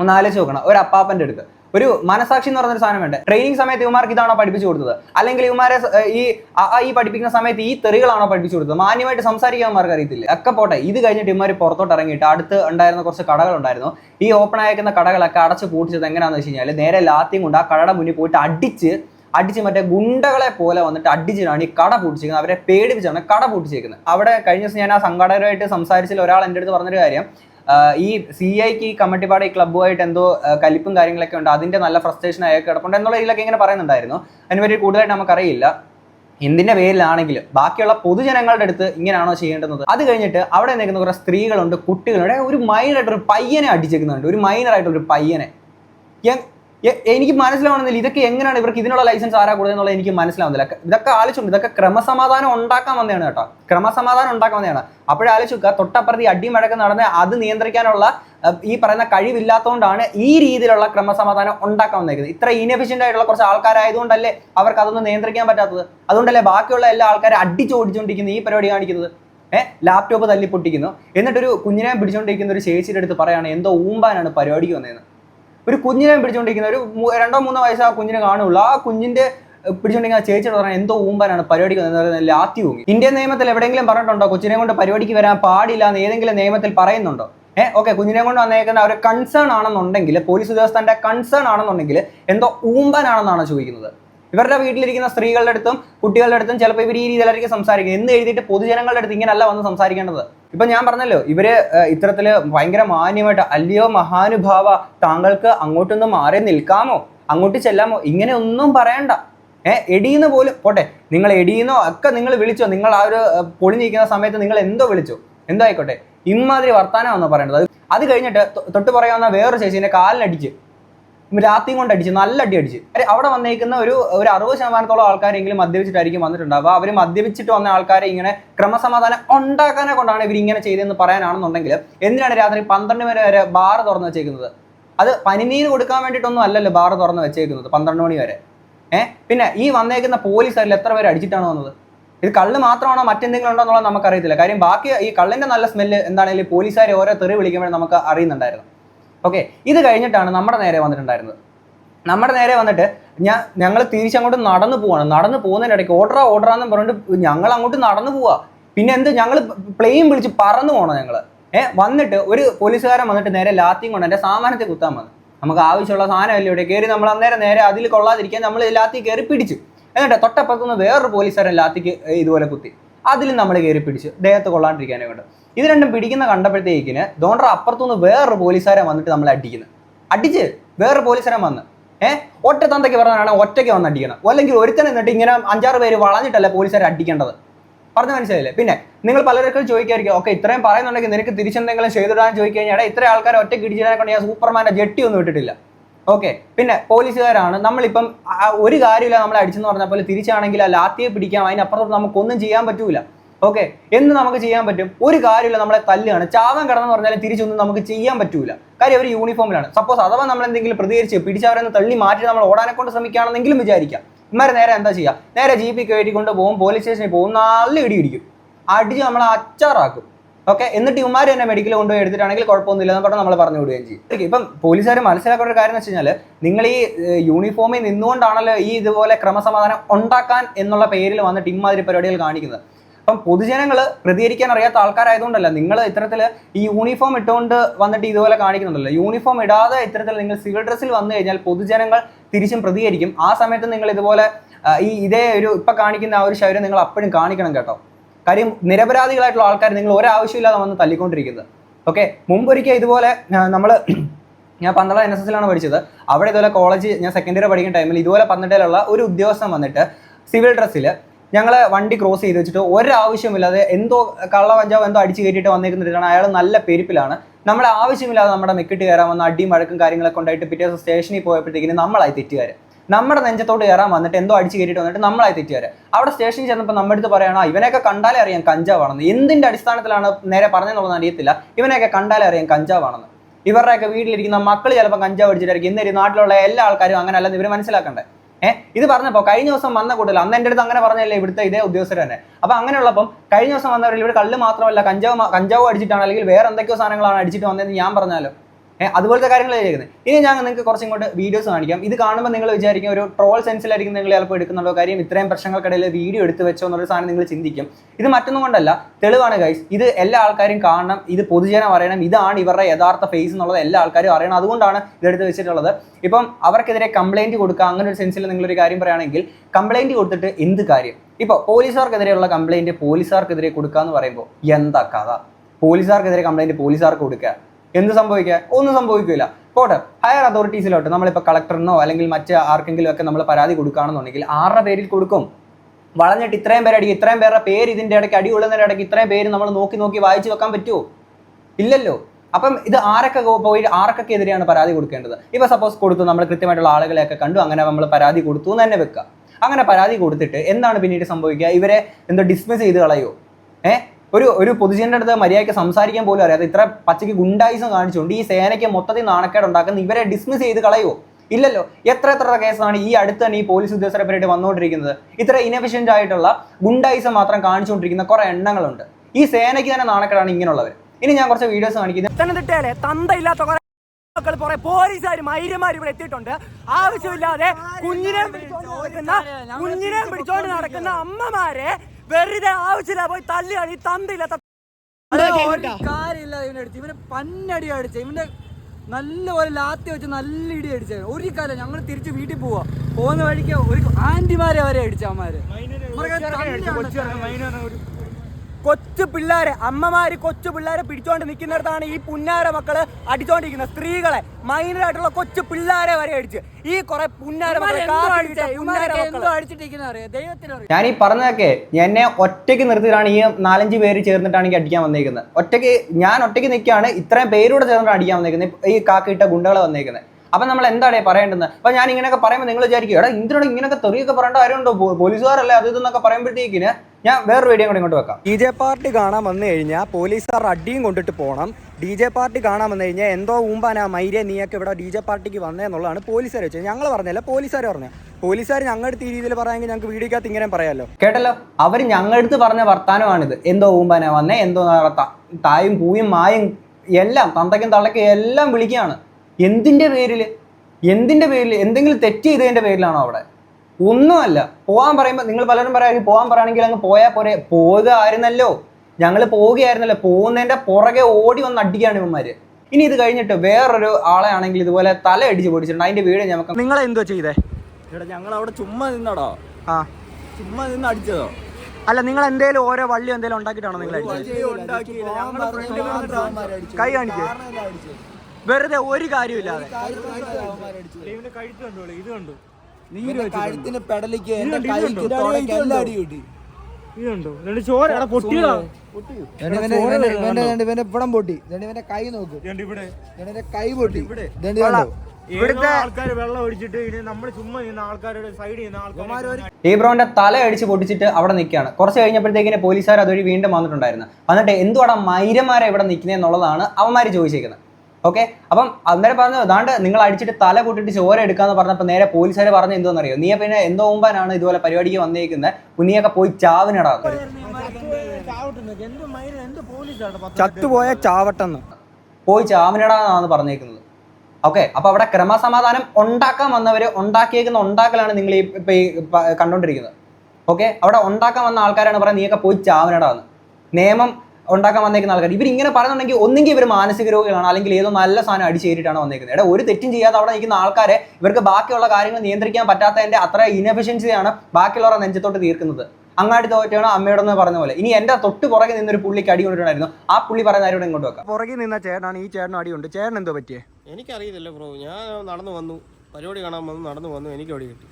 ഒന്ന് ആലോചിച്ച് നോക്കണം. ഒരു അപ്പാപ്പന്റെ അടുത്ത്. ഒരു മനസാക്ഷി എന്ന് പറഞ്ഞൊരു സാധനം വേണ്ട? ട്രെയിനിങ് സമയത്ത് ഇവമാർക്ക് ഇതാണോ പഠിപ്പിച്ചു കൊടുത്തത്? അല്ലെങ്കിൽ ഇവമാരെ ഈ ആ ഈ പഠിപ്പിക്കുന്ന സമയത്ത് ഈ തെറികളാണോ പഠിപ്പിച്ചു കൊടുത്തത്? മാന്യമായിട്ട് സംസാരിക്കാൻ അവർക്ക് അറിയത്തില്ല. ഒക്കെ പോട്ടെ ഇത് കഴിഞ്ഞിട്ട് ഇവമാർ പുറത്തോട്ട് ഇറങ്ങിയിട്ട് അടുത്ത് ഉണ്ടായിരുന്ന കുറച്ച് കടകളുണ്ടായിരുന്നു. ഈ ഓപ്പൺ ആയിരിക്കുന്ന കടകളൊക്കെ അടച്ച് പൂട്ടിച്ചത് എങ്ങനെയാണെന്ന് വെച്ച് കഴിഞ്ഞാൽ നേരെ ലാത്തിയും കൊണ്ട് ആ കടയുടെ മുന്നിൽ പോയിട്ട് അടിച്ച് അടിച്ച് മറ്റേ ഗുണ്ടകളെ പോലെ വന്നിട്ട് അടിച്ചിട്ടാണ് ഈ കട പൂട്ടിച്ചിരിക്കുന്നത് അവരെ പേടിപ്പിച്ചാണ് കട പൂട്ടിച്ചിരിക്കുന്നത് അവിടെ കഴിഞ്ഞ ദിവസം ഞാൻ ആ സംഘാടകരുമായിട്ട് സംസാരിച്ചതിൽ ഒരാൾ എന്റെ അടുത്ത് പറഞ്ഞൊരു കാര്യം. ഈ സി ഐക്ക് ഈ കമ്മിറ്റിപ്പാട് ഈ ക്ലബ്ബുമായിട്ട് എന്തോ കലിപ്പും കാര്യങ്ങളൊക്കെ ഉണ്ട്. അതിന്റെ നല്ല ഫ്രസ്ട്രേഷൻ അയാൾക്ക് കിടപ്പുണ്ട് എന്നുള്ള രീതിയിലൊക്കെ ഇങ്ങനെ പറയുന്നുണ്ടായിരുന്നു. അതിനെപ്പറ്റി കൂടുതലായിട്ട് നമുക്കറിയില്ല. എന്തിന്റെ പേരിലാണെങ്കിലും ബാക്കിയുള്ള പൊതുജനങ്ങളുടെ അടുത്ത് ഇങ്ങനെയാണോ ചെയ്യേണ്ടത് അത് കഴിഞ്ഞിട്ട് അവിടെ നിൽക്കുന്ന കുറേ സ്ത്രീകളുണ്ട് കുട്ടികളുണ്ട്. ഒരു മൈനറായിട്ട് ഒരു പയ്യനെ അടിച്ചേക്കുന്നുണ്ട്. ഒരു മൈനറായിട്ട് ഒരു പയ്യനെ. എനിക്ക് മനസ്സിലാവണമെന്നില്ല ഇതൊക്കെ എങ്ങനെയാണ് ഇവർക്ക് ഇതിനുള്ള ലൈസൻസ് ആരാ കൊടുക്കുന്നുള്ള എനിക്ക് മനസ്സിലാവുന്നില്ല. ഇതൊക്കെ ആലോചിച്ചുണ്ട് ഇതൊക്കെ ക്രമസമാധാനം ഉണ്ടാക്കാൻ വന്നതാണ് കേട്ടോ. ക്രമസമാധാനം ഉണ്ടാക്കാൻ വന്നതാണ്. അപ്പോഴേ ആലോചിക്കുക തൊട്ടപ്പുറത്ത് ഈ അടിയും വഴക്കം നടന്ന് അത് നിയന്ത്രിക്കാനുള്ള ഈ പറയുന്ന കഴിവില്ലാത്തതുകൊണ്ടാണ് ഈ രീതിയിലുള്ള ക്രമസമാധാനം ഉണ്ടാക്കാൻ വന്നേക്കുന്നത്. ഇത്ര ഇനഫിഷ്യന്റ് ആയിട്ടുള്ള കുറച്ച് ആൾക്കാരായതുകൊണ്ടല്ലേ അവർക്ക് അതൊന്നും നിയന്ത്രിക്കാൻ പറ്റാത്തത്? അതുകൊണ്ടല്ലേ ബാക്കിയുള്ള എല്ലാ ആൾക്കാരും അടിച്ച് ഓടിച്ചുകൊണ്ടിരിക്കുന്ന ഈ പരിപാടി കാണിക്കുന്നത്? ഏഹ് ലാപ്ടോപ്പ് തല്ലി പൊട്ടിക്കുന്നു എന്നിട്ടൊരു കുഞ്ഞിനെ പിടിച്ചുകൊണ്ടിരിക്കുന്ന ഒരു ചേച്ചിയുടെ അടുത്ത് പറയാണ് എന്തോ ഊമ്പാനാണ് പരിപാടിക്ക് വന്നതെന്ന് ഒരു കുഞ്ഞിനെ പിടിച്ചുകൊണ്ടിരിക്കുന്ന ഒരു രണ്ടോ മൂന്നോ വയസ്സ് ആ കുഞ്ഞിനെ കാണുള്ളൂ ആ കുഞ്ഞിന്റെ പിടിച്ചുകൊണ്ടിരിക്കുന്ന ചേച്ചിയോട് പറഞ്ഞാൽ എന്തോ ഊമ്പാനാണ് പരിപാടിക്ക് വന്നത് ലാത്തി ഊങ്ങി ഇന്ത്യൻ നിയമത്തിൽ എവിടെയെങ്കിലും പറഞ്ഞിട്ടുണ്ടോ കുഞ്ഞിനെ കൊണ്ട് പരിപാടിക്ക് വരാൻ പാടില്ല എന്ന് ഏതെങ്കിലും നിയമത്തിൽ പറയുന്നുണ്ടോ? ഏഹ് ഓക്കെ കുഞ്ഞിനെ കൊണ്ട് വന്നേക്കുന്ന ഒരു കൺസേൺ ആണെന്നുണ്ടെങ്കിൽ പോലീസ് ഉദ്യോഗസ്ഥന്റെ കൺസേൺ ആണെന്നുണ്ടെങ്കിൽ എന്തോ ഊമ്പാനാണെന്നാണ് ചോദിക്കുന്നത്? ഇവരുടെ വീട്ടിലിരിക്കുന്ന സ്ത്രീകളുടെ അടുത്തും കുട്ടികളുടെ അടുത്തും ചിലപ്പോൾ ഇവർ ഈ രീതിയിലായിരിക്കും സംസാരിക്കുന്നത്. എന്ന് എഴുതിയിട്ട് പൊതുജനങ്ങളുടെ അടുത്ത് ഇങ്ങനെയല്ല വന്ന് സംസാരിക്കേണ്ടത്. ഇപ്പൊ ഞാൻ പറഞ്ഞല്ലോ ഇവർ ഇത്തരത്തിൽ ഭയങ്കര മാന്യമായിട്ട് അല്ലയോ മഹാനുഭാവ താങ്കൾക്ക് അങ്ങോട്ടൊന്നും മാറി നിൽക്കാമോ? അങ്ങോട്ട് ചെല്ലാമോ? ഇങ്ങനെ ഒന്നും പറയണ്ട. ഏഹ് എടിയെന്ന് പോലും പോട്ടെ നിങ്ങൾ എടിയെന്നോ ഒക്കെ നിങ്ങൾ വിളിച്ചോ നിങ്ങൾ ആ ഒരു പൊളിഞ്ഞിരിക്കുന്ന സമയത്ത് നിങ്ങൾ എന്തോ വിളിച്ചോ? എന്തോ ആയിക്കോട്ടെ ഇമാതിരി വർത്താനമാണെന്ന് പറയേണ്ടത്. അത് കഴിഞ്ഞിട്ട് തൊട്ട് പറയാവുന്ന വേറൊരു ചേച്ചീനെ കാലിനടിച്ച് രാത്രിയും കൊണ്ട് അടിച്ച് നല്ല അടി അടിച്ച്. അരെ, അവിടെ വന്നേക്കുന്ന ഒരു ഒരു അറുപത് ശതമാനത്തോളം ആൾക്കാരെങ്കിലും മദ്യപിച്ചിട്ടായിരിക്കും വന്നിട്ടുണ്ടാവുക. അവർ മദ്യപിച്ചിട്ട് വന്ന ആൾക്കാരെ ഇങ്ങനെ ക്രമസമാധാനം ഉണ്ടാക്കാനെ കൊണ്ടാണ് ഇവർ ഇങ്ങനെ ചെയ്തതെന്ന് പറയാനാണെന്നുണ്ടെങ്കിൽ എന്തിനാണ് രാത്രി പന്ത്രണ്ട് മണി വരെ ബാർ തുറന്ന് വെച്ചേക്കുന്നത്? അത് പനിനീര് കൊടുക്കാൻ വേണ്ടിയിട്ടൊന്നും അല്ലല്ലോ ബാർ തുറന്ന് വെച്ചേക്കുന്നത് പന്ത്രണ്ട് മണി വരെ. ഏഹ് പിന്നെ ഈ വന്നേക്കുന്ന പോലീസ് അതിൽ എത്ര പേര് അടിച്ചിട്ടാണ് വന്നത്? ഇത് കള്ള് മാത്രമാണോ മറ്റെന്തെങ്കിലും ഉണ്ടോ എന്നുള്ളത് നമുക്കറിയത്തില്ല. കാര്യം ബാക്കി ഈ കള്ളിന്റെ നല്ല സ്മെല്ല് എന്താണെങ്കിലും പോലീസുകാരെ ഓരോ തെറി വിളിക്കുമ്പോൾ നമുക്ക് അറിയുന്നുണ്ടായിരുന്നു. ഓക്കെ ഇത് കഴിഞ്ഞിട്ടാണ് നമ്മുടെ നേരെ വന്നിട്ടുണ്ടായിരുന്നത്. നമ്മുടെ നേരെ വന്നിട്ട് ഞാൻ ഞങ്ങൾ തിരിച്ചങ്ങോട്ട് നടന്നു പോവാണ്. നടന്നു പോകുന്നതിന്റെ ഇടയ്ക്ക് ഓർഡറാ ഓർഡറാന്ന് പറഞ്ഞിട്ട് ഞങ്ങൾ അങ്ങോട്ട് നടന്നു പോവാ. പിന്നെ എന്ത് ഞങ്ങൾ പ്ലെയിൻ വിളിച്ച് പറന്നു പോകണം ഞങ്ങൾ ഏഹ് വന്നിട്ട് ഒരു പോലീസുകാരൻ വന്നിട്ട് നേരെ ലാത്തിയും കൊണ്ട് എന്റെ സാമാനത്തെ കുത്താൻ വന്നു. നമുക്ക് ആവശ്യമുള്ള സാധനമല്ലേ ഇവിടെ കയറി നമ്മൾ അന്നേരം നേരെ അതിൽ കൊള്ളാതിരിക്കാൻ നമ്മൾ ലാത്തി കയറി പിടിച്ചു. എന്നിട്ട് തൊട്ടപ്പുറത്തുനിന്ന് വേറൊരു പോലീസുകാരൻ ലാത്തിക്ക് ഇതുപോലെ കുത്തി. അതിലും നമ്മൾ കയറി പിടിച്ചു. ദേഹത്ത് കൊള്ളാണ്ടിരിക്കാനേ കൊണ്ട് ഇത് രണ്ടും പിടിക്കുന്ന കണ്ടപ്പോഴത്തേക്കിന് ദോണ്ടർ അപ്പുറത്തുനിന്ന് വേറൊരു പോലീസുകാരെ വന്നിട്ട് നമ്മളെ അടിക്കുന്നു. അടിച്ച് വേറൊരു പോലീസുകാരൻ വന്ന്. ഏഹ് ഒറ്റ തന്തയ്ക്ക് പറഞ്ഞാണ് ഒറ്റയ്ക്ക് വന്ന് അടിക്കണം അല്ലെങ്കിൽ ഒരുത്തനെ എന്നിട്ട് ഇങ്ങനെ അഞ്ചാറ് പേര് വളഞ്ഞിട്ടല്ലേ പോലീസുകാരെ അടിക്കേണ്ടത്? പറഞ്ഞു മനസ്സിലായില്ലേ? പിന്നെ നിങ്ങൾ പലർക്കും ചോദിക്കായിരിക്കും ഓക്കെ ഇത്രയും പറയുന്നുണ്ടെങ്കിൽ നിനക്ക് തിരിച്ചെന്തെങ്കിലും ചെയ്തിടാൻ ചോദിച്ചു കഴിഞ്ഞാൽ ഇത്ര ആൾക്കാർ ഒറ്റയ്ക്ക് ഇടിച്ചിടാനെ കൊണ്ട് ഞാൻ സൂപ്പർമാന്റെ ജെട്ടി ഒന്നും ഇട്ടിട്ടില്ല. ഓക്കെ പിന്നെ പോലീസുകാരാണ് നമ്മളിപ്പം ഒരു കാര്യമില്ല നമ്മളെ അടിച്ചെന്ന് പറഞ്ഞ പോലെ തിരിച്ചാണെങ്കിൽ ആ ലാത്തിയെ പിടിക്കാം അതിനപ്പുറത്ത് നമുക്കൊന്നും ചെയ്യാൻ പറ്റൂല. ഓക്കെ എന്ന് നമുക്ക് ചെയ്യാൻ പറ്റും? ഒരു കാര്യമില്ല നമ്മളെ തല്ലുകയാണ്. ചാവാൻ കിടന്നെന്ന് പറഞ്ഞാൽ തിരിച്ചൊന്നും നമുക്ക് ചെയ്യാൻ പറ്റൂല. കാര്യം അവർ യൂണിഫോമിലാണ് സപ്പോസ് അഥവാ നമ്മൾ എന്തെങ്കിലും പ്രതികരിച്ച് പിടിച്ചവരെന്ന് തള്ളി മാറ്റി നമ്മൾ ഓടാനെ കൊണ്ട് ശ്രമിക്കുകയാണെന്നെങ്കിലും വിചാരിക്കാം. ഇമാരെ നേരെ എന്താ ചെയ്യുക നേരെ ജി പി കയറ്റിക്കൊണ്ട് പോകും പോലീസ് സ്റ്റേഷനിൽ പോകും നല്ല ഇടി ഇടിക്കും അടിച്ച് നമ്മളെ അച്ചാറാക്കും. ഓക്കെ എന്നിട്ട് ഇവന്മാർ തന്നെ മെഡിക്കൽ കൊണ്ടുപോയി എടുത്തിട്ടാണെങ്കിൽ കുഴപ്പമൊന്നുമില്ല എന്ന് പറഞ്ഞാൽ നമ്മൾ പറഞ്ഞു വിടുകയും ചെയ്യും. ഓക്കെ ഇപ്പം പോലീസുകാർ മനസ്സിലാക്കേണ്ട ഒരു കാര്യം എന്ന് വെച്ച് കഴിഞ്ഞാൽ നിങ്ങൾ ഈ യൂണിഫോമിൽ നിന്നുകൊണ്ടാണല്ലോ ഈ ഇതുപോലെ ക്രമസമാധാനം ഉണ്ടാക്കാൻ എന്നുള്ള പേരിൽ വന്നിട്ട് ഇമാതിരി പരിപാടികൾ കാണിക്കുന്നത്. അപ്പം പൊതുജനങ്ങൾ പ്രതികരിക്കാൻ അറിയാത്ത ആൾക്കാരായതുകൊണ്ടല്ല നിങ്ങൾ ഇത്തരത്തിൽ ഈ യൂണിഫോം ഇട്ടുകൊണ്ട് വന്നിട്ട് ഇതുപോലെ കാണിക്കുന്നുണ്ടല്ലോ. യൂണിഫോം ഇടാതെ ഇത്തരത്തിൽ നിങ്ങൾ സിവിൽ ഡ്രസ്സിൽ വന്നു കഴിഞ്ഞാൽ പൊതുജനങ്ങൾ തിരിച്ചും പ്രതികരിക്കും. ആ സമയത്ത് നിങ്ങൾ ഇതുപോലെ ഈ ഇതേ ഒരു ഇപ്പം കാണിക്കുന്ന ആ ഒരു ശൗര്യം നിങ്ങൾ അപ്പോഴും കാണിക്കണം കേട്ടോ. കാര്യം നിരപരാധികളായിട്ടുള്ള ആൾക്കാർ നിങ്ങൾ ഒരാവശ്യമില്ലാതെ വന്ന് തല്ലിക്കൊണ്ടിരിക്കുന്നത്. ഓക്കെ? മുമ്പൊരിക്കൽ ഇതുപോലെ നമ്മൾ ഞാൻ പന്തളം എൻ എസ് എസിലാണ് പഠിച്ചത്. അവിടെ ഇതുപോലെ കോളേജ് ഞാൻ സെക്കൻഡ് ഇയർ പഠിക്കുന്ന ടൈമിൽ ഇതുപോലെ പന്ത്രണ്ടിലുള്ള ഒരു ഉദ്യോഗസ്ഥൻ വന്നിട്ട് സിവിൽ ഡ്രസ്സിൽ ഞങ്ങളെ വണ്ടി ക്രോസ് ചെയ്ത് വെച്ചിട്ട് ഒരാവശ്യമില്ലാതെ എന്തോ കള്ള കഞ്ചാവ് എന്തോ അടിച്ച് കയറ്റിയിട്ട് വന്നേക്കുന്നിട്ടാണ് അയാൾ നല്ല പെരുപ്പിലാണ്. നമ്മളെ ആവശ്യമില്ലാതെ നമ്മുടെ മെക്കിട്ട് കയറാൻ വന്ന അടിയും വഴക്കും കാര്യങ്ങളൊക്കെ ഉണ്ടായിട്ട് പിറ്റേ ദിവസം സ്റ്റേഷനിൽ പോയപ്പോഴത്തേക്കിന് നമ്മളായി തെറ്റുകാർ നമ്മുടെ നെഞ്ചത്തോട് കയറാൻ വന്നിട്ട് എന്തോ അടിച്ച് കയറ്റിട്ട് വന്നിട്ട് നമ്മളായി തെറ്റുകാർ അവിടെ സ്റ്റേഷനിൽ ചെന്നപ്പോൾ നമ്മുടെ അടുത്ത് പറയണോ ഇവനെയൊക്കെ കണ്ടാലേ അറിയാം കഞ്ചാവാണെന്ന്. എന്തിന്റെ അടിസ്ഥാനത്തിലാണ് നേരെ പറഞ്ഞെന്നുള്ളത് അറിയത്തില്ല. ഇവനെയൊക്കെ കണ്ടാലേ അറിയാം കഞ്ചാവാണെന്ന്. ഇവരുടെയൊക്കെ വീട്ടിലിരിക്കുന്ന മക്കൾ ചിലപ്പോൾ കഞ്ചാവ് അടിച്ചിട്ടായിരിക്കും. ഇന്നൊരു നാട്ടിലുള്ള എല്ലാ ആൾക്കാരും അങ്ങനെ അല്ലെന്ന് ഇവർ മനസ്സിലാക്കണ്ടേ? ഏഹ് ഇത് പറഞ്ഞപ്പോൾ കഴിഞ്ഞ ദിവസം വന്ന കൂടുതൽ അന്ന് എന്റെ അടുത്ത് അങ്ങനെ പറഞ്ഞല്ലേ ഇവിടുത്തെ ഇതേ ഉദ്യോഗസ്ഥർ തന്നെ. അപ്പൊ അങ്ങനെയുള്ളപ്പം കഴിഞ്ഞ ദിവസം വന്നവരിൽ ഇവിടെ കള്ള് മാത്രമല്ല കഞ്ചാവ് കഞ്ചാവ് അടിച്ചിട്ടാണ് അല്ലെങ്കിൽ വേറെ എന്തൊക്കെയോ സാധനങ്ങളാണ് അടിച്ചിട്ട് വന്നതെന്ന് ഞാൻ പറഞ്ഞാലോ? അതുപോലത്തെ കാര്യങ്ങൾ ചെയ്യുന്നത് ഇനി ഞാൻ നിങ്ങൾക്ക് കുറച്ചും ഇങ്ങോട്ട് വീഡിയോസ് കാണിക്കാം. ഇത് കാണുമ്പോൾ നിങ്ങൾ വിചാരിക്കും ഒരു ട്രോൾ സെൻസിലായിരിക്കും നിങ്ങൾ ചിലപ്പോൾ എടുക്കുന്നുണ്ടോ കാര്യം. ഇത്രയും പ്രശ്നങ്ങൾക്കിടയിൽ വീഡിയോ എടുത്ത് വെച്ചോ എന്നൊരു സാധനം നിങ്ങൾ ചിന്തിക്കും. ഇത് മറ്റൊന്നും കൊണ്ടല്ല. തെളിവാണ് ഗൈസ് ഇത് എല്ലാ ആൾക്കാരും കാണണം. ഇത് പൊതുജനം അറിയണം. ഇതാണ് ഇവരുടെ യഥാർത്ഥ ഫേസ് എന്നുള്ളത് എല്ലാ ആൾക്കാരും അറിയണം. അതുകൊണ്ടാണ് ഇതെടുത്ത് വെച്ചിട്ടുള്ളത്. ഇപ്പം അവർക്കെതിരെ കംപ്ലൈന്റ് കൊടുക്കുക അങ്ങനെ ഒരു സെൻസിൽ നിങ്ങളൊരു കാര്യം പറയുകയാണെങ്കിൽ കംപ്ലൈന്റ് കൊടുത്തിട്ട് എന്ത് കാര്യം? ഇപ്പോൾ പോലീസുകാർക്കെതിരെയുള്ള കംപ്ലൈന്റ് പോലീസുകാർക്കെതിരെ കൊടുക്കുക എന്ന് പറയുമ്പോൾ എന്താ കഥ? പോലീസുകാർക്കെതിരെ കംപ്ലൈന്റ് പോലീസുകാർക്ക് കൊടുക്കുക. എന്ത് സംഭവിക്കുക? ഒന്നും സംഭവിക്കില്ല പോട്ടെ ഹയർ അതോറിറ്റീസിലോട്ട് നമ്മളിപ്പോൾ കളക്ടറിനോ അല്ലെങ്കിൽ മറ്റ് ആർക്കെങ്കിലും ഒക്കെ നമ്മൾ പരാതി കൊടുക്കുകയാണെന്നുണ്ടെങ്കിൽ ആരുടെ പേരിൽ കൊടുക്കും? വളഞ്ഞിട്ട് ഇത്രയും പേര് ഇത്രയും പേരുടെ പേര് ഇതിന്റെ ഇടയ്ക്ക് അടി കൊള്ളുന്നതിന്റെ ഇടയ്ക്ക് ഇത്രയും പേര് നമ്മൾ നോക്കി നോക്കി വായിച്ചു വെക്കാൻ പറ്റുമോ ഇല്ലല്ലോ. അപ്പം ഇത് ആരൊക്കെ പോയി ആർക്കൊക്കെ എതിരെയാണ് പരാതി കൊടുക്കേണ്ടത്? ഇപ്പോൾ സപ്പോസ് കൊടുത്തു നമ്മൾ കൃത്യമായിട്ടുള്ള ആളുകളെയൊക്കെ കണ്ടു അങ്ങനെ നമ്മൾ പരാതി കൊടുത്തു എന്ന് തന്നെ വെക്കുക. അങ്ങനെ പരാതി കൊടുത്തിട്ട് എന്താണ് പിന്നീട് സംഭവിക്കുക? ഇവരെ എന്തോ ഡിസ്മിസ് ചെയ്ത് കളയോ? ഏഹ് ഒരു ഒരു പൊതുജനന്റെ അടുത്ത് മര്യാദയ്ക്ക് സംസാരിക്കാൻ പോലും അറിയാതെ ഇത്ര പച്ചയ്ക്ക് ഗുണ്ടായിസം കാണിച്ചുകൊണ്ട് ഈ സേനയ്ക്ക് മൊത്തത്തിൽ നാണക്കേട് ഉണ്ടാക്കുന്ന ഇവരെ ഡിസ്മിസ് ചെയ്ത് കളയുമോ ഇല്ലല്ലോ. എത്ര എത്ര കേസാണ് ഈ അടുത്ത് തന്നെ ഈ പോലീസ് ഉദ്യോഗസ്ഥരെ പറ്റിയിട്ട് വന്നുകൊണ്ടിരിക്കുന്നത്? ഇത്ര ഇനഫിഷ്യന്റ് ആയിട്ടുള്ള ഗുണ്ടായിസം മാത്രം കാണിച്ചുകൊണ്ടിരിക്കുന്ന കുറെ എണ്ണങ്ങളുണ്ട്. ഈ സേനയ്ക്ക് തന്നെ നാണക്കേടാണ് ഇങ്ങനെയുള്ളവർ ഇനി ഞാൻ കുറച്ച് വീഡിയോസ് കാണിക്കുന്നത് തന്തയില്ലാത്ത എത്തിയിട്ടുണ്ട്. ആവശ്യമില്ലാതെ കുഞ്ഞിനെ കുഞ്ഞിനെ പിടിച്ചോണ്ട് നടക്കുന്ന അമ്മമാരെ വെറുതെ ആവശ്യമില്ല പോയി തല്ലിയാണ് ഈ തന്തയില്ലാത്ത കാര്യമില്ല ഇവനടിച്ച് ഇവന് പന്നടി അടിച്ച. ഇവന്റെ നല്ലപോലെ ലാത്തി വെച്ച് നല്ല ഇടി അടിച്ച. ഒരു കാലം ഞങ്ങൾ തിരിച്ച് വീട്ടിൽ പോവാ. പോകുന്ന വഴിക്ക് ഒരു ആന്റിമാരെ വരെ അടിച്ചമാര് കൊച്ചു പിള്ളേരെ അമ്മമാര് കൊച്ചു പിള്ളേരെ പിടിച്ചോണ്ട് നിൽക്കുന്നിടത്താണ് ഈ പുന്നാര മക്കൾ അടിച്ചോണ്ടിരിക്കുന്നത്. സ്ത്രീകളെ മൈനറായിട്ടുള്ള കൊച്ചു പിള്ളേരെ വരെ അടിച്ച്. ഈ കുറെ പുന്നാര ഞാൻ ഈ പറഞ്ഞതൊക്കെ എന്നെ ഒറ്റയ്ക്ക് നിർത്തിയിട്ടാണ് ഈ നാലഞ്ച് പേര് ചേർന്നിട്ടാണ് എനിക്ക് അടിക്കാൻ വന്നേക്കുന്നത്. ഒറ്റയ്ക്ക് ഞാൻ ഒറ്റയ്ക്ക് നിൽക്കുകയാണ് ഇത്രയും പേരൂടെ ചേർന്നിട്ടാണ് അടിക്കാൻ വന്നേക്കുന്നത്. ഈ കാക്കിയിട്ട ഗുണ്ടകളെ വന്നേക്കുന്നത്. അപ്പൊ നമ്മൾ എന്താണ് പറയേണ്ടത്? അപ്പൊ ഞാൻ ഇങ്ങനെയൊക്കെ പറയുമ്പോൾ നിങ്ങൾ വിചാരിക്കും എടാ ഇന്ദ്രോട് ഇങ്ങനെയൊക്കെ തെറിയൊക്കെ പറയേണ്ട കാര്യമുണ്ടോ? പോലീസുകാരല്ലേ? അത് ഇതെന്നൊക്കെ പറയുമ്പോഴത്തേക്കിന് ഞാൻ വേറൊരു വീഡിയോ കൂടെ ഇങ്ങോട്ട് വെക്കാം. ഡി ജെ പാർട്ടി കാണാൻ വന്നു കഴിഞ്ഞാൽ പോലീസുകാർ അടിയും കൊണ്ടിട്ട് പോകണം ഡി ജെ പാർട്ടി കാണാൻ വന്നു കഴിഞ്ഞാൽ എന്തോ ഊമ്പാനാ മൈരെ നീയൊക്കെ ഇവിടെ ഡി ജെ പാർട്ടിക്ക് വന്നതെന്നുള്ളതാണ് പോലീസുകാർ വെച്ചത്. ഞങ്ങൾ പറഞ്ഞല്ല പോലീസുകാർ പറഞ്ഞു പോലീസുകാർ ഞങ്ങളുടെ ഈ രീതിയിൽ പറയാമെങ്കിൽ ഞങ്ങൾക്ക് വീഡിയോക്കകത്ത് ഇങ്ങനെ പറയാമല്ലോ കേട്ടല്ലോ? അവർ ഞങ്ങളടുത്ത് പറഞ്ഞ വർത്താനമാണിത്. എന്തോ ഊമ്പാനാ വന്നേ എന്തോ തായും പൂയും മായും എല്ലാം തന്തയ്ക്കും തള്ളയ്ക്കും എല്ലാം വിളിക്കുകയാണ്. എന്തിന്റെ പേരിൽ എന്തിന്റെ പേരിൽ എന്തെങ്കിലും തെറ്റ് ചെയ്തതിന്റെ പേരിലാണോ അവിടെ? ഒന്നുമല്ല. പോകാൻ പറയുമ്പോൾ നിങ്ങൾ പലരും പറയാം പോകാൻ പറയുകയാണെങ്കിൽ അങ്ങ് പോയാൽ പോരെ. പോവുക ആയിരുന്നല്ലോ ഞങ്ങൾ പോവുകയായിരുന്നല്ലോ. പോകുന്നതിന്റെ പുറകെ ഓടി വന്ന് അടിക്കുകയാണ് ഇവന്മാർ ഇനി ഇത് കഴിഞ്ഞിട്ട് വേറൊരു ആളെ ആണെങ്കിൽ ഇതുപോലെ തല അടിച്ച് പൊടിച്ചിട്ടുണ്ട്. അതിന്റെ വീട് നമുക്ക് നിങ്ങൾ എന്തോ ചെയ്തേ? എടാ ഞങ്ങൾ അവിടെ ചുമ്മാ നിന്നടോ. ആ. ചുമ്മാ നിന്ന് അടിച്ചതോ? അല്ല നിങ്ങൾ എന്തേലും ഓരോ വള്ളി എന്തേലും ഉണ്ടാക്കിയിട്ടാണോ നിങ്ങൾ കൈ കാണിക്കേ. വെറുതെ ഒരു കാര്യമില്ലാതെ നീര് കഴുത്തിന് പെടലിക്ക് എന്റെ കൈക്ക് തുടയ്ക്ക് എല്ലാം അടി കിട്ടി ഇവന്റെ ഇവിടം പൊട്ടി. ഇവന്റെ കൈ നോക്ക്. ഇവന്റെ കൈ പൊട്ടി? ഇവിടുത്തെ ആൾക്കാർ വെള്ളം ഒഴിച്ചിട്ട് ഇനി നമ്മൾ ചുമ്മാ നിന്ന് ആൾക്കാരുടെ സൈഡിൽ നിന്ന് ആൾക്കാർ ഏബ്രോന്റെ തല അടിച്ച് പൊട്ടിച്ചിട്ട് അവിടെ നിൽക്കുകയാണ്. കുറച്ച് കഴിഞ്ഞപ്പോഴത്തേക്കിന് പോലീസുകാർ അതുവഴി വീണ്ടും വന്നിട്ടുണ്ടായിരുന്നു. എന്നിട്ട് എന്തുവാടാ മൈരന്മാരെ ഇവിടെ നിൽക്കുന്നത് എന്നുള്ളതാണ് അവന്മാർ ചോദിച്ചേക്കുന്നത്. ഓക്കെ അപ്പം അന്നേരം പറഞ്ഞു അതാണ്ട് നിങ്ങൾ അടിച്ചിട്ട് തല കൂട്ടിട്ട് ചോര എടുക്കാന്ന് പറഞ്ഞപ്പോൾ നേരെ പോലീസുകാർ പറഞ്ഞ എന്തോന്നറിയോ? നീ പിന്നെ എന്തോ മുമ്പാനാണ് ഇതുപോലെ പരിപാടിക്ക് വന്നേക്കുന്നത് കുഞ്ഞിയൊക്കെ പോയി ചാവിനടാ. ചത്തുപോയ ചാവട്ടെന്ന്. പോയി ചാവിനടാന്നാണ് പറഞ്ഞേക്കുന്നത്. ഓക്കെ അപ്പൊ അവിടെ ക്രമസമാധാനം ഉണ്ടാക്കാൻ വന്നവര് ഉണ്ടാക്കിയേക്കുന്ന ഉണ്ടാക്കലാണ് നിങ്ങൾ ഈ ഇപ്പൊ ഈ കണ്ടോണ്ടിരിക്കുന്നത്. ഓക്കെ അവിടെ ഉണ്ടാക്കാൻ വന്ന ആൾക്കാരാണ് പറയുന്നത് നീയൊക്കെ പോയി ചാവിനടാന്ന്. നിയമം ഉണ്ടാക്കാൻ വന്നേക്കുന്ന ആൾക്കാർ ഇവർ ഇങ്ങനെ പറയുന്നുണ്ടെങ്കിൽ ഒന്നെങ്കിൽ ഇവർ മാനസിക രോഗികളാണ് അല്ലെങ്കിൽ ഏതോ നല്ല സാധനം അടിച്ചേരിട്ടാണ് വന്നേക്കുന്നത്. എടാ ഒരു തെറ്റും ചെയ്യാതെ അവിടെ നിൽക്കുന്ന ആൾക്കാരെ ഇവർക്ക് ബാക്കിയുള്ള കാര്യങ്ങൾ നിയന്ത്രിക്കാൻ പറ്റാത്തതിന്റെ അത്ര ഇനഫിഷ്യൻസിയാണ് ബാക്കിയുള്ളവരുടെ നെഞ്ചത്തോട്ട് തീർക്കുന്നത്. അങ്ങാടി തോറ്റാണ് അമ്മയോടെന്ന് പറഞ്ഞ പോലെ. ഇനി എന്റെ തൊട്ട് പുറകെ നിന്നൊരു പുള്ളിക്ക് അടി കൊണ്ടിട്ടുണ്ടായിരുന്നു. ആ പുള്ളി പറയുന്ന ആരോട് ഇങ്ങോട്ട് വെക്കാം. പുറകെ നിന്ന ചേട്ടനാണ് ഈ ചേട്ടനും അടിയുണ്ട്. ചേട്ടൻ എന്തോ പറ്റിയേ? എനിക്കറിയത്തില്ല ബ്രോ ഞാൻ നടന്നു വന്നു. പരിപാടി കാണാൻ വന്നു നടന്നു വന്നു. എനിക്ക് അടി കിട്ടി.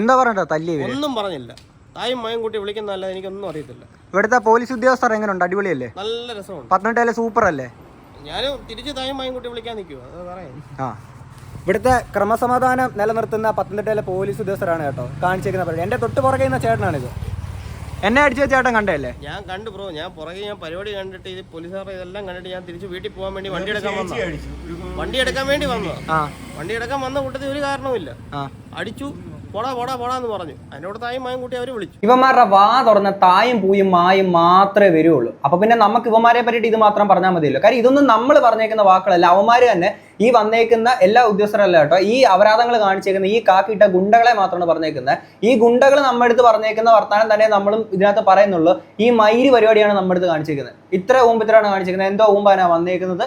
എന്താ പറയണ്ട തല്ലി ഒന്നും പറഞ്ഞില്ല. തായും മയം കൂട്ടി വിളിക്കുന്നതല്ല എനിക്കൊന്നും അറിയത്തില്ല. ഇവിടുത്തെ പോലീസ് ഉദ്യോഗസ്ഥർ എങ്ങനെയുണ്ട് അടിപൊളിയല്ലേ? നല്ല രസമുണ്ട്. പത്തനംതിട്ടയിലെ സൂപ്പർ അല്ലേ ഞാൻ തിരിച്ച് തായും മയം കൂട്ടി വിളിക്കാൻ നിൽക്കുമോ അത് പറയാം. ആ. ഇവിടുത്തെ ക്രമസമാധാനം നിലനിർത്തുന്ന പത്തനംതിട്ടയിലെ പോലീസ് ഉദ്യോഗസ്ഥരാണ് കേട്ടോ. കാണിച്ചേക്കുന്ന പരിപാടി. എന്റെ തൊട്ട് പുറകെ നിന്ന ചേട്ടനാണിത്. എന്നെ അടിച്ച ചേട്ടൻ കണ്ടല്ലേ ഞാൻ കണ്ടു ബ്രോ. ഞാൻ പുറകെ ഞാൻ പരിപാടി കണ്ടിട്ട് ഇത് പോലീസുകാരെ ഇതെല്ലാം കണ്ടിട്ട് ഞാൻ തിരിച്ച് വീട്ടിൽ പോകാൻ വേണ്ടി വണ്ടി എടുക്കാൻ വന്നു വണ്ടി എടുക്കാൻ വേണ്ടി വന്നു ആ. വണ്ടി എടുക്കാൻ വന്ന കൂട്ടത്തിൽ ഒരു കാരണവുമില്ല. ആ. അടിച്ചു. പോടാ പറഞ്ഞു. തായും മായും വിളിച്ചു. ഇവന്മാരുടെ വാ തുറന്ന തായും പൂയും മായും മാത്രമേ വരുള്ളൂ അപ്പൊ പിന്നെ നമുക്ക് ഇവന്മാരെ പറ്റിയിട്ട് ഇത് മാത്രം പറഞ്ഞാൽ മതിയല്ലോ. കാര്യം ഇതൊന്നും നമ്മൾ പറഞ്ഞേക്കുന്ന വാക്കുകളല്ല. അവന്മാര് തന്നെ ഈ വന്നേക്കുന്ന എല്ലാ ഉദ്യോഗസ്ഥരല്ല കേട്ടോ. ഈ അപരാധങ്ങൾ കാണിച്ചേക്കുന്ന ഈ കാക്കിട്ട ഗുണ്ടകളെ മാത്രമാണ് പറഞ്ഞേക്കുന്നത് ഈ ഗുണ്ടകൾ നമ്മുടെ അടുത്ത് പറഞ്ഞേക്കുന്ന വർത്തമാനം തന്നെ നമ്മളും ഇതിനകത്ത് പറയുന്നുള്ളൂ. ഈ മയിര് പരിപാടിയാണ് നമ്മുടെ അടുത്ത് കാണിച്ചേക്കുന്നത് ഇത്ര ഊമ്പത്തിലാണ് കാണിച്ചേക്കുന്നത് എന്തോ ഊമ്പാണ് വന്നേക്കുന്നത്.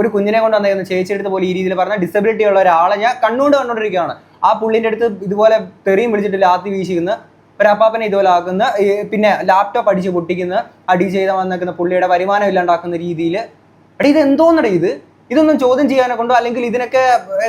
ഒരു കുഞ്ഞിനെ കൊണ്ട് വന്നേക്കുന്നത് ചേച്ചിയെടുത്ത് പോലെ ഈ രീതിയിൽ പറഞ്ഞ ഡിസബിലിറ്റി ഉള്ള ഒരാളെ ഞാൻ കണ്ണുകൊണ്ട് കണ്ടുകൊണ്ടിരിക്കുകയാണ് ആ പുള്ളിന്റെ അടുത്ത് ഇതുപോലെ തെറിയും വിളിച്ചിട്ട് ലാത്തി വീശിക്കുന്ന. ഒരപ്പാപ്പനെ ഇതുപോലെ ആക്കുന്ന. പിന്നെ ലാപ്ടോപ്പ് അടിച്ച് പൊട്ടിക്കുന്ന. അടി ചെയ്ത് വന്നേക്കുന്ന പുള്ളിയുടെ വരുമാനം ഇല്ലാണ്ടാക്കുന്ന രീതിയിൽ അടി ഇത് എന്തോന്നടേ ഇത്? ഇതൊന്നും ചോദ്യം ചെയ്യാനെ കൊണ്ടോ? അല്ലെങ്കിൽ ഇതിനൊക്കെ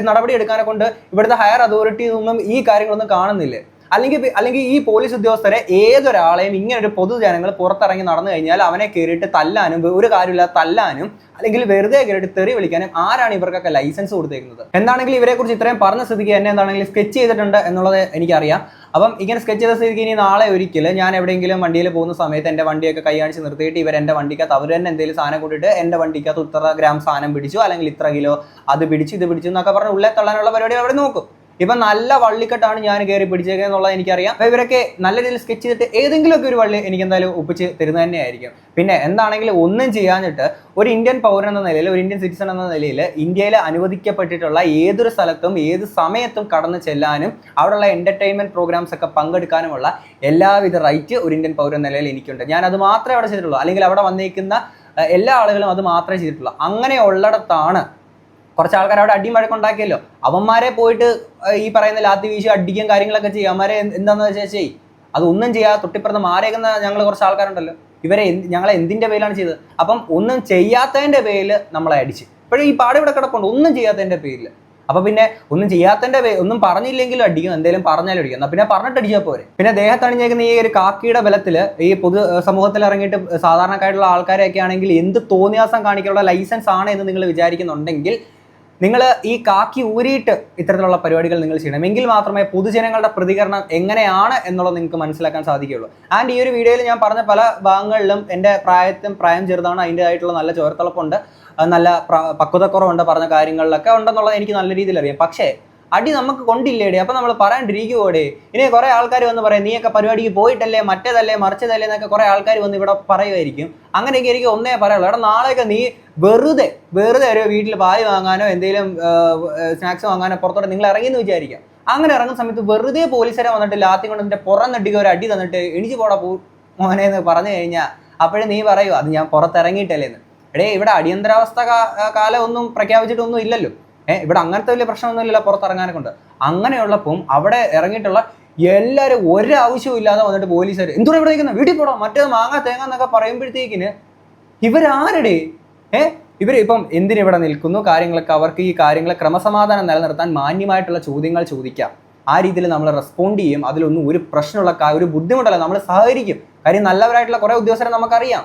നടപടി എടുക്കാനെ കൊണ്ട് ഇവിടുത്തെ ഹയർ അതോറിറ്റി ഒന്നും ഈ കാര്യങ്ങളൊന്നും കാണുന്നില്ല? അല്ലെങ്കിൽ അല്ലെങ്കിൽ ഈ പോലീസ് ഉദ്യോഗസ്ഥരെ ഏതൊരാളെയും ഇങ്ങനെ ഒരു പൊതുജനങ്ങൾ പുറത്തിറങ്ങി നടന്നു കഴിഞ്ഞാൽ അവനെ കയറിയിട്ട് തല്ലാനും ഒരു കാര്യമില്ലാതെ തല്ലാനും അല്ലെങ്കിൽ വെറുതെ കയറിയിട്ട് തെറി വിളിക്കാനും ആരാണ് ഇവർക്കൊക്കെ ലൈസൻസ് കൊടുത്തേക്കുന്നത്? എന്താണെങ്കിൽ ഇവരെ കുറിച്ച് ഇത്രയും പറഞ്ഞ സ്ഥിതിക്ക് എന്നെ എന്താണെങ്കിലും സ്കെച്ച് ചെയ്തിട്ടുണ്ട് എന്നുള്ളത് എനിക്കറിയാം. അപ്പം ഇങ്ങനെ സ്കെച്ച് ചെയ്ത സ്ഥിതിക്ക് ഇനി നാളെ ഒരിക്കലും ഞാൻ എവിടെയെങ്കിലും വണ്ടിയിൽ പോകുന്ന സമയത്ത് എന്റെ വണ്ടിയൊക്കെ കൈ കാണിച്ച് നിർത്തിയിട്ട് ഇവർ എന്റെ വണ്ടിക്കകത്ത് അവർ തന്നെ എന്തെങ്കിലും സാധനം കൂട്ടിയിട്ട് എന്റെ വണ്ടിക്കകത്ത് ഇത്ര ഗ്രാം സാധനം പിടിച്ചു അല്ലെങ്കിൽ ഇത്ര കിലോ അത് പിടിച്ചു ഇത് പിടിച്ചു എന്നൊക്കെ പറഞ്ഞ് ഉള്ളേ തള്ളാനുള്ള പരിപാടി അവിടെ നോക്കും. ഇപ്പൊ നല്ല വള്ളിക്കെട്ടാണ് ഞാൻ കയറി പിടിച്ചേക്കുന്നത് എന്നുള്ളത് എനിക്കറിയാം. അപ്പൊ ഇവരൊക്കെ നല്ല രീതിയിൽ സ്കെച്ച് ചെയ്തിട്ട് ഏതെങ്കിലുമൊക്കെ ഒരു വള്ളി എനിക്ക് എന്തായാലും ഒപ്പിച്ച് തരുന്നത് തന്നെയായിരിക്കും. പിന്നെ എന്താണെങ്കിലും ഒന്നും ചെയ്യാഞ്ഞിട്ട് ഒരു ഇന്ത്യൻ പൗരൻ എന്ന നിലയിൽ ഒരു ഇന്ത്യൻ സിറ്റിസൺ എന്ന നിലയിൽ ഇന്ത്യയിൽ അനുവദിക്കപ്പെട്ടിട്ടുള്ള ഏതൊരു സ്ഥലത്തും ഏത് സമയത്തും കടന്നു ചെല്ലാനും അവിടെയുള്ള എന്റർടൈൻമെന്റ് പ്രോഗ്രാംസ് ഒക്കെ പങ്കെടുക്കാനുമുള്ള എല്ലാവിധ റൈറ്റ് ഒരു ഇന്ത്യൻ പൗരൻ നിലയിൽ എനിക്കുണ്ട്. ഞാൻ അത് മാത്രമേ അവിടെ ചെയ്തിട്ടുള്ളൂ. അല്ലെങ്കിൽ അവിടെ വന്നിരിക്കുന്ന എല്ലാ ആളുകളും അത് മാത്രമേ ചെയ്തിട്ടുള്ളൂ. അങ്ങനെ ഉള്ളിടത്താണ് കുറച്ച് ആൾക്കാർ അവിടെ അടിയും വഴക്കുണ്ടാക്കിയല്ലോ അവന്മാരെ പോയിട്ട് ഈ പറയുന്ന ലാത്തി വീശി അടിക്കും കാര്യങ്ങളൊക്കെ ചെയ്യും. അവന്മാരെ എന്താണെന്ന് വെച്ചാൽ ചെയ്യും. അതൊന്നും ചെയ്യാതെ തൊട്ടിപ്പുറത്ത് മാറിയേക്കുന്ന ഞങ്ങൾ കുറച്ച് ആൾക്കാരുണ്ടല്ലോ. ഇവരെ ഞങ്ങളെ എന്തിന്റെ പേരിലാണ് ചെയ്തത്? അപ്പം ഒന്നും ചെയ്യാത്തതിന്റെ പേരിൽ നമ്മളെ അടിച്ച്. ഇപ്പോഴും ഈ പാട് ഇവിടെ കിടപ്പുണ്ട്. ഒന്നും ചെയ്യാത്തതിന്റെ പേരിൽ അപ്പൊ പിന്നെ ഒന്നും ചെയ്യാത്തതിന്റെ പേ ഒന്നും പറഞ്ഞില്ലെങ്കിലും അടിക്കും എന്തെങ്കിലും പറഞ്ഞാലും അടിക്കും പിന്നെ പറഞ്ഞിട്ട് അടിച്ചാൽ പോരെ. പിന്നെ ദേഹത്തണിഞ്ഞേക്കുന്ന ഈ ഒരു കാക്കിയുടെ ബലത്തിൽ ഈ പൊതു സമൂഹത്തിൽ ഇറങ്ങിയിട്ട് സാധാരണക്കായിട്ടുള്ള ആൾക്കാരെയൊക്കെ ആണെങ്കിൽ എന്ത് തോന്നിയാസം കാണിക്കാനുള്ള ലൈസൻസ് ആണ് എന്ന് നിങ്ങൾ വിചാരിക്കുന്നുണ്ടെങ്കിൽ നിങ്ങൾ ഈ കാക്കി ഊരിയിട്ട് ഇത്തരത്തിലുള്ള പരിപാടികൾ നിങ്ങൾ ചെയ്യണം. എങ്കിൽ മാത്രമേ പൊതുജനങ്ങളുടെ പ്രതികരണം എങ്ങനെയാണ് എന്നുള്ളത് നിങ്ങൾക്ക് മനസ്സിലാക്കാൻ സാധിക്കുകയുള്ളൂ. ആൻഡ് ഈ ഒരു വീഡിയോയിൽ ഞാൻ പറഞ്ഞ പല ഭാഗങ്ങളിലും എന്റെ പ്രായത്തും പ്രായം ചെറുതാണ്. അതിന്റെതായിട്ടുള്ള നല്ല ചോരത്തിളപ്പുണ്ട്. നല്ല പക്വതക്കുറവുണ്ട് പറഞ്ഞ കാര്യങ്ങളിലൊക്കെ ഉണ്ടെന്നുള്ളത് എനിക്ക് നല്ല രീതിയിൽ അറിയാം. പക്ഷേ അടി നമുക്ക് കൊണ്ടില്ലേടേ. അപ്പൊ നമ്മൾ പറയാണ്ടിരിക്കുവോടെ. ഇനി കുറെ ആൾക്കാർ വന്ന് പറയും നീയൊക്കെ പരിപാടിക്ക് പോയിട്ടല്ലേ? മറ്റേതല്ലേ? മറിച്ചതല്ലേ? എന്നൊക്കെ കുറെ ആൾക്കാർ വന്ന് ഇവിടെ പറയുമായിരിക്കും അങ്ങനെയൊക്കെ എനിക്ക് ഒന്നേ പറയുള്ളൂ എടാ നാളെയൊക്കെ നീ വെറുതെ വെറുതെ ഒരു വീട്ടിൽ പാൽ വാങ്ങാനോ എന്തെങ്കിലും സ്നാക്സ് വാങ്ങാനോ പുറത്തോട്ട് നിങ്ങൾ ഇറങ്ങിയെന്ന് വിചാരിക്കാം. അങ്ങനെ ഇറങ്ങുന്ന സമയത്ത് വെറുതെ പോലീസുകാരെ വന്നിട്ട് ലാത്തി കൊണ്ട് നിന്റെ പുറം നെട്ടിക്ക് ഒരു അടി തന്നിട്ട് എണിച്ച് പോടാ പോ മോനെ എന്ന് പറഞ്ഞു കഴിഞ്ഞാൽ അപ്പോഴും നീ പറയൂ അത് ഞാൻ പുറത്തിറങ്ങിയിട്ടല്ലേ എന്ന് എടേ ഇവിടെ അടിയന്തരാവസ്ഥ കാലം ഒന്നും പ്രഖ്യാപിച്ചിട്ടൊന്നും ഇല്ലല്ലോ. ഏഹ് ഇവിടെ അങ്ങനത്തെ വലിയ പ്രശ്നമൊന്നുമില്ലല്ലോ പുറത്തിറങ്ങാനൊക്കെ ഉണ്ട്. അങ്ങനെയുള്ളപ്പം അവിടെ ഇറങ്ങിയിട്ടുള്ള എല്ലാവരും ഒരാവശ്യവും ഇല്ലാതെ വന്നിട്ട് പോലീസുകാർ എന്തോ ഇവിടെ നിൽക്കുന്നത്? വീട്ടിൽ പോടാം മറ്റേ മാങ്ങ തേങ്ങ എന്നൊക്കെ പറയുമ്പോഴത്തേക്കിന് ഇവരാരുടെ? ഏഹ് ഇവർ ഇപ്പം എന്തിനിവിടെ നിൽക്കുന്നു? കാര്യങ്ങളൊക്കെ അവർക്ക് ഈ കാര്യങ്ങളെ ക്രമസമാധാനം നിലനിർത്താൻ മാന്യമായിട്ടുള്ള ചോദ്യങ്ങൾ ചോദിക്കാം. ആ രീതിയിൽ നമ്മൾ റെസ്പോണ്ട് ചെയ്യും. അതിലൊന്നും ഒരു പ്രശ്നമുള്ള ഒരു ബുദ്ധിമുട്ടല്ല നമ്മൾ സഹകരിക്കും. കാര്യം നല്ലവരായിട്ടുള്ള കുറേ ഉദ്യോഗസ്ഥരെ നമുക്കറിയാം.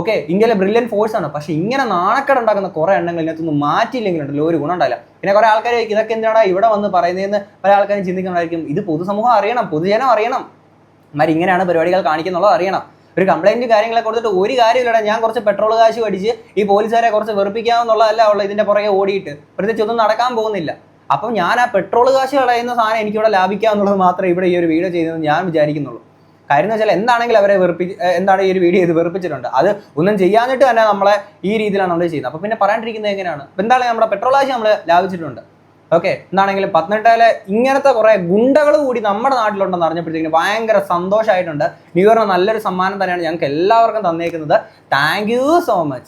ഓക്കെ ഇന്ത്യയിലെ ബ്രില്യൻ ഫോഴ്സ് ആണ്. പക്ഷെ ഇങ്ങനെ നാണക്കേട് ഉണ്ടാക്കുന്ന കുറെ എണ്ണങ്ങൾ ഇതിനകത്തൊന്നും മാറ്റിയില്ലെങ്കിലുണ്ടല്ലോ ഒരു ഗുണം പിന്നെ കുറെ ആൾക്കാർ ഇതൊക്കെ എന്തിനാണ് ഇവിടെ വന്ന് പറയുന്നതെന്ന്? പല ആൾക്കാരും ചിന്തിക്കണമായിരിക്കും ഇത് പൊതുസമൂഹം അറിയണം പൊതുജനം അറിയണം. മാർ ഇങ്ങനെയാണ് പരിപാടികൾ കാണിക്കുന്നുള്ളത് അറിയണം. ഒരു കംപ്ലൈന്റ് കാര്യങ്ങളെ കൊടുത്തിട്ട് ഒരു കാര്യമില്ലടാ ഞാൻ കുറച്ച് പെട്രോൾ കാശ് അടിച്ച് ഈ പോലീസുകാരെ കുറച്ച് വെറുപ്പിക്കാമെന്നുള്ളതല്ല ഉള്ളത് ഇതിന്റെ പുറകെ ഓടിയിട്ട്. പ്രത്യേകിച്ച് ഒന്നും നടക്കാൻ പോകുന്നില്ല. അപ്പം ഞാൻ ആ പെട്രോൾ കാശ് കളയുന്ന സാധനം എനിക്കിവിടെ ലാഭിക്കാമെന്നുള്ളത് മാത്രമേ ഇവിടെ ഈ ഒരു വീഡിയോ ചെയ്തതെന്ന് ഞാൻ വിചാരിക്കുന്നുള്ളൂ. കാര്യം എന്ന് വെച്ചാൽ എന്താണെങ്കിലും അവരെ വെറുപ്പി എന്താണ് ഈ ഒരു വീഡിയോ ഇത് വെറുപ്പിച്ചിട്ടുണ്ട്. അത് ഒന്നും ചെയ്യാഞ്ഞിട്ട് തന്നെ നമ്മളെ ഈ രീതിയിലാണ് നമ്മൾ ചെയ്യുന്നത്. അപ്പോൾ പിന്നെ പറയാണ്ടിരിക്കുന്നത് എങ്ങനെയാണ്? അപ്പോൾ എന്താണ് നമ്മുടെ പെട്രോൾ ആശയം നമ്മൾ ലാഭിച്ചിട്ടുണ്ട്. ഓക്കെ എന്താണെങ്കിലും പത്തനംതിട്ടയിലെ ഇങ്ങനത്തെ കുറേ ഗുണ്ടകൾ കൂടി നമ്മുടെ നാട്ടിലുണ്ടെന്ന് അറിഞ്ഞപ്പോഴത്തേക്കും ഭയങ്കര സന്തോഷമായിട്ടുണ്ട് ന്യൂ ഇയറിന് നല്ലൊരു സമ്മാനം തന്നെയാണ് ഞങ്ങൾക്ക് എല്ലാവർക്കും തന്നേക്കുന്നത്. Thank you so much